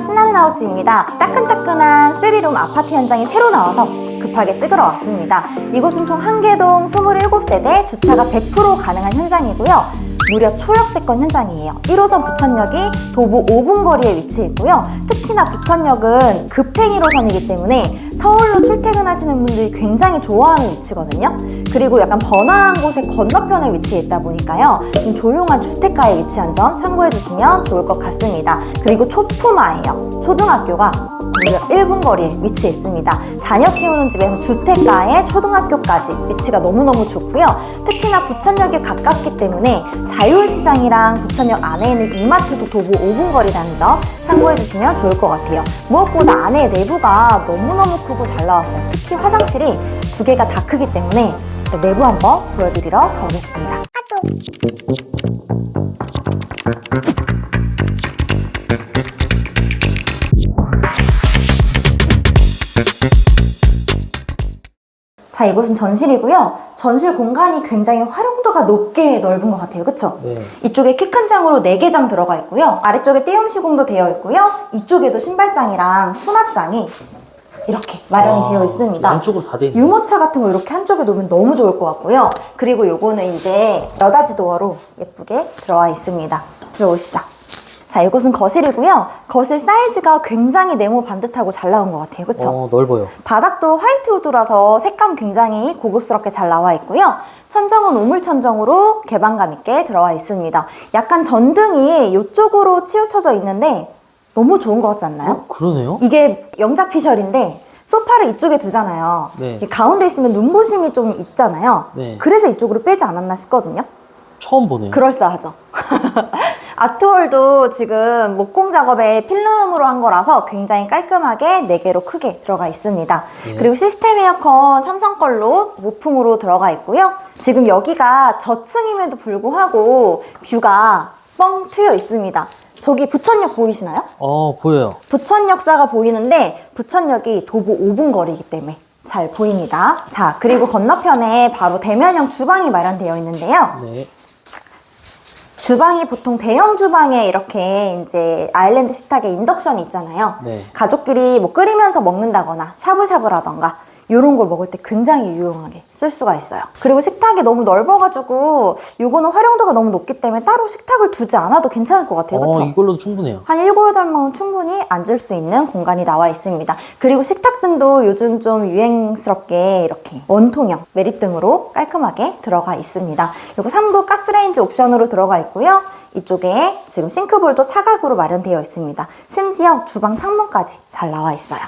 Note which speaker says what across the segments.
Speaker 1: 신나는 하우스입니다. 따끈따끈한 3룸 아파트 현장이 새로 나와서 급하게 찍으러 왔습니다. 이곳은 총 한개동 27세대 주차가 100% 가능한 현장이고요. 무려 초역 세권 현장이에요. 1호선 부천역이 도보 5분 거리에 위치해 있고요. 특히나 부천역은 급행 1호선이기 때문에 서울로 출퇴근하시는 분들이 굉장히 좋아하는 위치거든요. 그리고 약간 번화한 곳의 건너편에 위치해 있다 보니까요. 좀 조용한 주택가에 위치한 점 참고해 주시면 좋을 것 같습니다. 그리고 초품화예요. 초등학교가 무려 1분 거리에 위치해 있습니다. 자녀 키우는 집에서 주택가에 초등학교까지 위치가 너무너무 좋고요. 특히나 부천역에 가깝기 때문에 자율시장이랑 부천역 안에 있는 이마트도 도보 5분 거리라는 점 참고해 주시면 좋을 것 같 아요. 무엇보다 안에 내부가 너무너무 크고 잘 나왔어요. 특히 화장실이 두 개가 다 크기 때문에 내부 한번 보여드리러 가보겠습니다. 자, 이곳은 전실이고요. 전실 공간이 굉장히 활용도가 높게 넓은 것 같아요. 그쵸?
Speaker 2: 네.
Speaker 1: 이쪽에 키 큰 장으로 4개 장 들어가 있고요. 아래쪽에 떼움 시공도 되어 있고요. 이쪽에도 신발장이랑 수납장이 이렇게 마련이
Speaker 2: 와,
Speaker 1: 되어 있습니다.
Speaker 2: 양쪽으로 다 돼 있네.
Speaker 1: 유모차 같은 거 이렇게 한쪽에 놓으면 너무 좋을 것 같고요. 그리고 요거는 이제 여닫이 도어로 예쁘게 들어와 있습니다. 들어오시죠. 자, 이곳은 거실이고요. 거실 사이즈가 굉장히 네모 반듯하고 잘 나온 것 같아요. 그쵸?
Speaker 2: 어, 넓어요.
Speaker 1: 바닥도 화이트 우드라서 색감 굉장히 고급스럽게 잘 나와 있고요. 천정은 우물 천정으로 개방감 있게 들어와 있습니다. 약간 전등이 이쪽으로 치우쳐져 있는데 너무 좋은 것 같지 않나요?
Speaker 2: 어, 그러네요.
Speaker 1: 이게 영작 피셜인데 소파를 이쪽에 두잖아요.
Speaker 2: 네.
Speaker 1: 가운데 있으면 눈부심이 좀 있잖아요.
Speaker 2: 네.
Speaker 1: 그래서 이쪽으로 빼지 않았나 싶거든요.
Speaker 2: 처음 보네요.
Speaker 1: 그럴싸하죠. 아트월도 지금 목공 작업에 필름으로 한 거라서 굉장히 깔끔하게 4개로 크게 들어가 있습니다.
Speaker 2: 네.
Speaker 1: 그리고 시스템 에어컨 삼성 걸로 무풍으로 들어가 있고요. 지금 여기가 저층임에도 불구하고 뷰가 뻥 트여 있습니다. 저기 부천역 보이시나요?
Speaker 2: 어, 보여요.
Speaker 1: 부천역사가 보이는데 부천역이 도보 5분 거리이기 때문에 잘 보입니다. 자, 그리고 건너편에 바로 대면형 주방이 마련되어 있는데요.
Speaker 2: 네.
Speaker 1: 주방이 보통 대형 주방에 이렇게 이제 아일랜드 식탁에 인덕션이 있잖아요.
Speaker 2: 네.
Speaker 1: 가족끼리 뭐 끓이면서 먹는다거나 샤브샤브라던가 이런 걸 먹을 때 굉장히 유용하게 쓸 수가 있어요. 그리고 식탁이 너무 넓어가지고 이거는 활용도가 너무 높기 때문에 따로 식탁을 두지 않아도 괜찮을 것 같아요.
Speaker 2: 어,
Speaker 1: 그렇죠?
Speaker 2: 이걸로도 충분해요.
Speaker 1: 한 7, 8명은 충분히 앉을 수 있는 공간이 나와 있습니다. 그리고 식탁 등도 요즘 좀 유행스럽게 이렇게 원통형 매립 등으로 깔끔하게 들어가 있습니다. 그리고 3구 가스레인지 옵션으로 들어가 있고요. 이쪽에 지금 싱크볼도 사각으로 마련되어 있습니다. 심지어 주방 창문까지 잘 나와 있어요.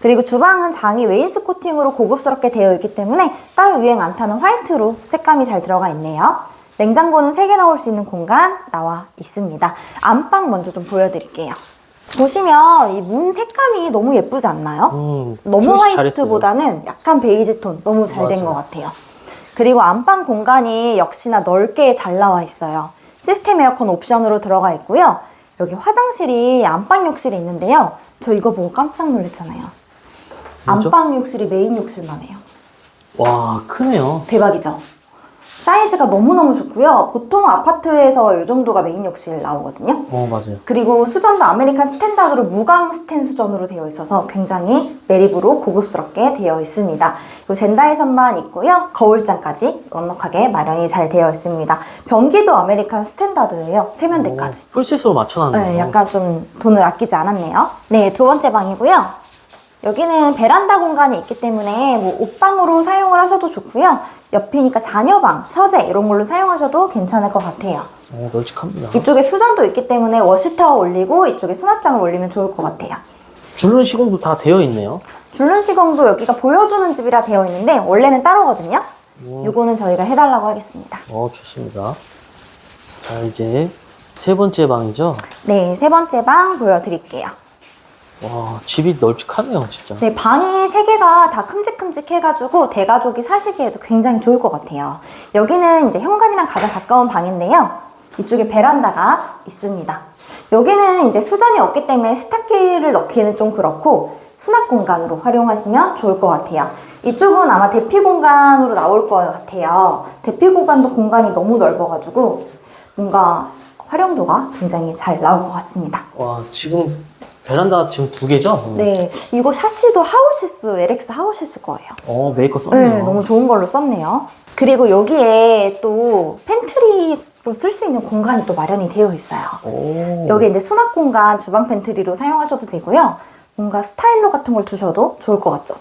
Speaker 1: 그리고 주방은 장이 웨인스 코팅으로 고급스럽게 되어 있기 때문에 따로 유행 안 타는 화이트로 색감이 잘 들어가 있네요. 냉장고는 3개 넣을 수 있는 공간 나와 있습니다. 안방 먼저 좀 보여드릴게요. 보시면 이 문 색감이 너무 예쁘지 않나요?
Speaker 2: 음,
Speaker 1: 너무. 화이트보다는 약간 베이지 톤 너무 잘 된 것. 같아요. 그리고 안방 공간이 역시나 넓게 잘 나와 있어요. 시스템 에어컨 옵션으로 들어가 있고요. 여기 화장실이 안방 욕실이 있는데요. 저 이거 보고 깜짝 놀랐잖아요. 안방 욕실이 메인 욕실만 해요.
Speaker 2: 와, 크네요.
Speaker 1: 대박이죠? 사이즈가 너무너무 좋고요. 보통 아파트에서 이 정도가 메인 욕실 나오거든요.
Speaker 2: 어, 맞아요.
Speaker 1: 그리고 수전도 아메리칸 스탠다드로 무광 스텐 수전으로 되어 있어서 굉장히 매립으로 고급스럽게 되어 있습니다. 요 젠다이 선만 있고요. 거울장까지 넉넉하게 마련이 잘 되어 있습니다. 변기도 아메리칸 스탠다드예요. 세면대까지.
Speaker 2: 오, 풀셋으로 맞춰놨네요.
Speaker 1: 네, 약간 좀 돈을 아끼지 않았네요. 네, 두 번째 방이고요. 여기는 베란다 공간이 있기 때문에 뭐 옷방으로 사용을 하셔도 좋고요. 옆이니까 자녀방, 서재 이런 걸로 사용하셔도 괜찮을 것 같아요.
Speaker 2: 어, 널찍합니다.
Speaker 1: 이쪽에 수전도 있기 때문에 워시타워 올리고 이쪽에 수납장을 올리면 좋을 것 같아요.
Speaker 2: 줄눈 시공도 다 되어 있네요.
Speaker 1: 줄눈 시공도 여기가 보여주는 집이라 되어 있는데 원래는 따로거든요.
Speaker 2: 음.
Speaker 1: 요거는 저희가 해달라고 하겠습니다.
Speaker 2: 어, 좋습니다. 자, 이제 세 번째 방이죠.
Speaker 1: 네, 세 번째 방 보여드릴게요.
Speaker 2: 와, 집이 널찍하네요, 진짜.
Speaker 1: 네, 방이 세 개가 다 큼직큼직해가지고 대가족이 사시기에도 굉장히 좋을 것 같아요. 여기는 이제 현관이랑 가장 가까운 방인데요. 이쪽에 베란다가 있습니다. 여기는 이제 수전이 없기 때문에 세탁기를 넣기는 좀 그렇고 수납 공간으로 활용하시면 좋을 것 같아요. 이쪽은 아마 대피 공간으로 나올 것 같아요. 대피 공간도 공간이 너무 넓어가지고 뭔가 활용도가 굉장히 잘 나올 것 같습니다.
Speaker 2: 와, 지금 베란다 지금 두 개죠?
Speaker 1: 네, 이거 샤시도 하우시스, LX 하우시스 거예요.
Speaker 2: 어, 메이커 썼네요.
Speaker 1: 네, 너무 좋은 걸로 썼네요. 그리고 여기에 또 팬트리로 쓸 수 있는 공간이 또 마련이 되어 있어요.
Speaker 2: 오.
Speaker 1: 여기 이제 수납 공간 주방 팬트리로 사용하셔도 되고요. 뭔가 스타일러 같은 걸 두셔도 좋을 것 같죠?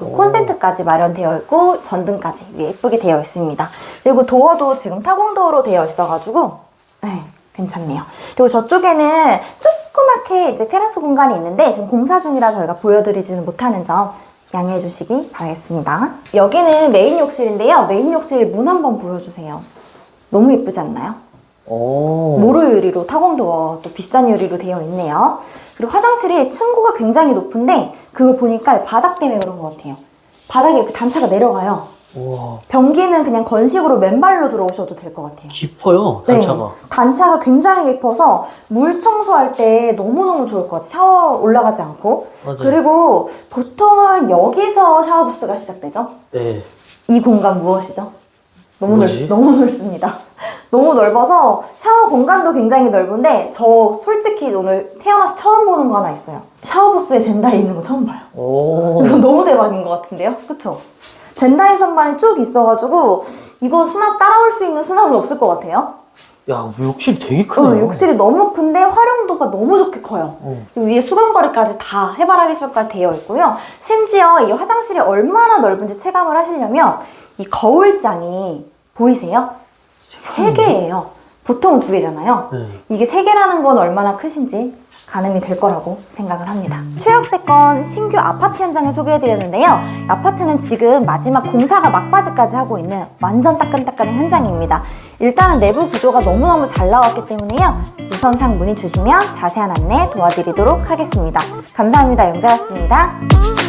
Speaker 2: 오.
Speaker 1: 콘센트까지 마련되어 있고 전등까지 예쁘게 되어 있습니다. 그리고 도어도 지금 타공 도어로 되어 있어가지고 네, 괜찮네요. 그리고 저쪽에는 조그맣게 이제 테라스 공간이 있는데 지금 공사 중이라 저희가 보여드리지는 못하는 점 양해해 주시기 바라겠습니다. 여기는 메인 욕실인데요. 메인 욕실 문 한번 보여주세요. 너무 예쁘지 않나요?
Speaker 2: 오.
Speaker 1: 모루 유리로 타공도어 또 비싼 유리로 되어 있네요. 그리고 화장실이 층고가 굉장히 높은데 그걸 보니까 바닥 때문에 그런 것 같아요. 바닥에 이렇게 단차가 내려가요.
Speaker 2: 우와.
Speaker 1: 변기는 그냥 건식으로 맨발로 들어오셔도 될 것 같아요.
Speaker 2: 깊어요, 단차가.
Speaker 1: 네, 단차가 굉장히 깊어서 물 청소할 때 너무너무 좋을 것 같아요. 샤워 올라가지 않고.
Speaker 2: 맞아요.
Speaker 1: 그리고 보통은 여기서 샤워 부스가 시작되죠.
Speaker 2: 네.
Speaker 1: 이 공간 무엇이죠? 너무
Speaker 2: 뭐지?
Speaker 1: 넓, 너무 넓습니다. 너무 넓어서 샤워 공간도 굉장히 넓은데 저 솔직히 오늘 태어나서 처음 보는 거 하나 있어요. 샤워 부스에 젠다이 있는 거 처음 봐요.
Speaker 2: 오.
Speaker 1: 이거 너무 대박인 것 같은데요? 그쵸? 젠다이 선반이 쭉 있어가지고 이거 수납 따라올 수 있는 수납은 없을 것 같아요.
Speaker 2: 야, 욕실 되게 크네요.
Speaker 1: 어, 욕실이 너무 큰데 활용도가 너무 좋게 커요.
Speaker 2: 어.
Speaker 1: 위에 수건거리까지 다 해바라기 수까지 되어 있고요. 심지어 이 화장실이 얼마나 넓은지 체감을 하시려면 이 거울장이 보이세요? 세 개예요. 보통은 두 개잖아요.
Speaker 2: 네.
Speaker 1: 이게 세 개라는 건 얼마나 크신지 가늠이 될 거라고 생각을 합니다. 최혁세건 신규 아파트 현장을 소개해드렸는데요. 아파트는 지금 마지막 공사가 막바지까지 하고 있는 완전 따끈따끈한 현장입니다. 일단은 내부 구조가 너무너무 잘 나왔기 때문에요. 우선상 문의 주시면 자세한 안내 도와드리도록 하겠습니다. 감사합니다. 영자였습니다.